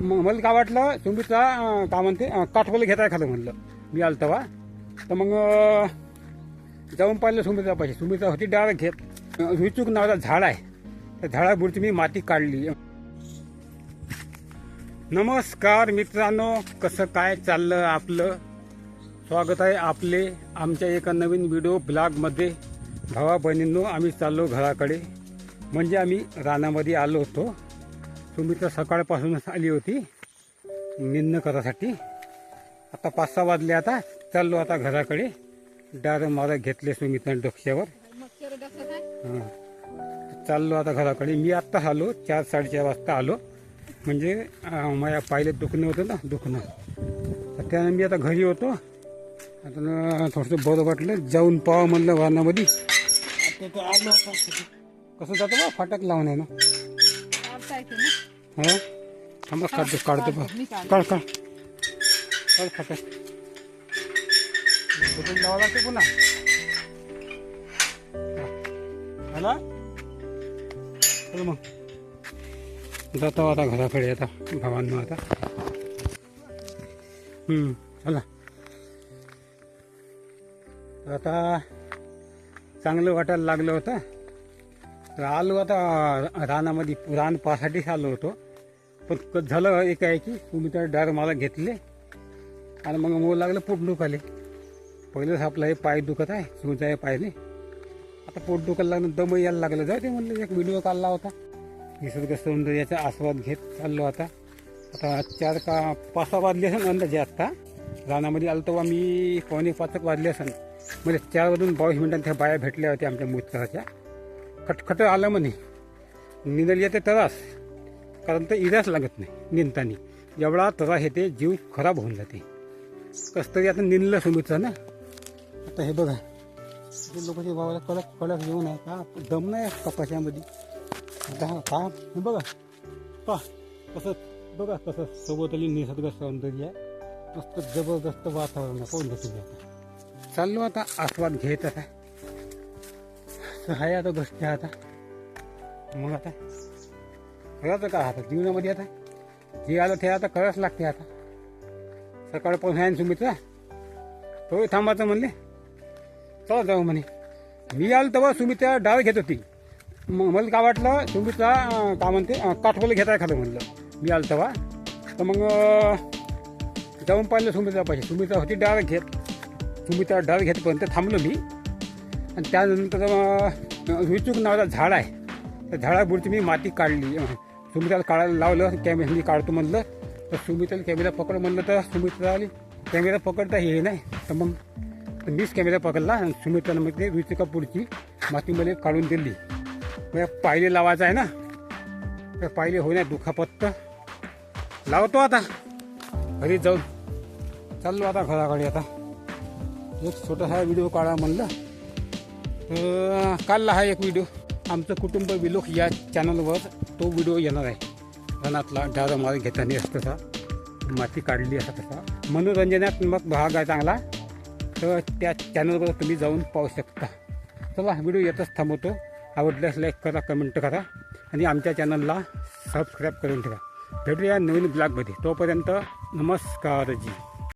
मला काय वाटलं सुमित्रा काय म्हणते काठवलं घेताय खालं म्हणलं. मी आलो तेव्हा. तर मग जाऊन पाहिलं सुमित्रा पाहिजे सुमित्रा होती डायरेक्ट घेत विचूक नावाचा झाड आहे. त्या झाडापुढची मी माती काढली. नमस्कार मित्रांनो कसं काय चाललं आपलं? स्वागत आहे आपले आमच्या एका नवीन व्हिडिओ ब्लॉगमध्ये भावा बहिणींनो आम्ही चाललो घराकडे. म्हणजे आम्ही रानामध्ये आलो होतो. सुमित्रा सकाळपासूनच आली होती निन्न करासाठी आता पाच सहा वाजले आता. चाललो आता घराकडे. डायरेक्ट मला घेतले सुमित्रा डोक्यावर. हां. चाललो आता घराकडे. मी आत्ता आलो. चार साडेचार वाजता आलो. म्हणजे माझ्या पायले दुखणं होतं ना दुखणं. तर त्यानं मी आता घरी होतो. आता थोडंसं बरं वाटलं. जाऊन पाहा म्हणलं वाहनामध्ये. कसं जातं बा? फाटक लावून आहे ना. हा? थांबा दे काढतो दे काढ काढ. काढ फाटक बटन लावा लागते पुन्हा? झाला चल मग. जातो आता घराकडे आता भावांनो आता. हम्म, आता चांगलं वाटायला लागलं होतं. तर आलो आता रानामध्ये रान पाहासाठीच आलो होतो. पण क- झालं एक आहे की तुम्ही त्या डार मला घेतले आणि मग मोल लागलं पोट दुखाले पहिलेच आपलं हे पाय दुखत आहे तुमचा हे पायने आता पोट दुखायला लागलं दम यायला लागलं. जाऊ ते म्हणलं एक व्हिडिओ काढला होता. निसर्ग सौंदर्याचा आस्वाद घेत चाललो आता. आता चार का पाच सहा वाजले असेल अंदाजे आत्ता रानामध्ये आलो तेव्हा मी पावणे पाचक वाजले असेल. म्हणजे चार वाजून बावीस मिनिटांत त्या बाया भेटल्या होत्या आमच्या मुत्राच्या खटखट आलं म्हणे. निंदल येते तरास. कारण तर इराच लागत नाही निंदतानी. एवढा त्रास येते जीव खराब होऊन जाते. कसं तरी आता निंदलं सुमितचं ना? आता हे बघा. ते लोकांच्या भावाला कडक कडक येऊन आहे का? दम नाही कपाशामध्ये. आता हा का हे बघा. पा. कसं बघा कसं सोबतली निसर्ग सौंदर्य आहे. मस्त जबरदस्त वातावरण आहे. पाहून घेतो आता. चाललो आता आस्वाद घेत आता. हाय आहे आता बसते आता. मग आता खरंच काय आता जीवनामध्ये आता? जे आलं ते आता करावंच लागते आता. सकाळपासून आहे ना सुमित्रा तो थांबायचं म्हणले. चला जाऊ म्हणे. मी आलो तेव्हा सुमित्रा डाळ घेत होती. मग मला काय वाटलं सुमित्रा काय म्हणते काठवलं घेता खालं म्हणलं. मी आलो तेव्हा. तर मग जाऊन पाहिलं सुमित्रा पाहिजे सुमित्रा होती डाळ घेत. सुमित्रा डाळ घेतपर्यंत थांबलो मी. आणि त्यानंतर अं, विचूक नावाचं झाड आहे. त्या झाडापुढची मी माती काढली. सुमित्राला काढायला लावलं कॅमेरा मी काढतो म्हणलं. तर सुमित्राला कॅमेरा पकड म्हणलं तर सुमित्रा आली. कॅमेरा पकडता हे नाही तर मग मीच कॅमेरा पकडला आणि सुमित्रानं मग ते विचुका पुढची मातीमध्ये काढून दिली. मग पायले लावायचं आहे ना? तर पायले होईना दुखापत्त लावतो आता. घरी जाऊन. चाललो आता घराकडे आता. एक छोटासा व्हिडिओ काढा म्हणलं. तर काढला हा एक व्हिडिओ आमचं कुटुंब विलोक या चॅनलवर तो व्हिडिओ येणार आहे. रनातला डारा मार घेताना तसा माती काढली असा तसा. मनोरंजनात्मक भाग आहे चांगला तर त्या चॅनलवर तुम्ही जाऊन पाहू शकता. चला व्हिडिओ येतच थांबवतो. आवडल्यास लाईक करा कमेंट करा आणि आमच्या चॅनलला सबस्क्राईब करून ठेवा. भेटूया नवीन ब्लॉगमध्ये तोपर्यंत नमस्कार जी.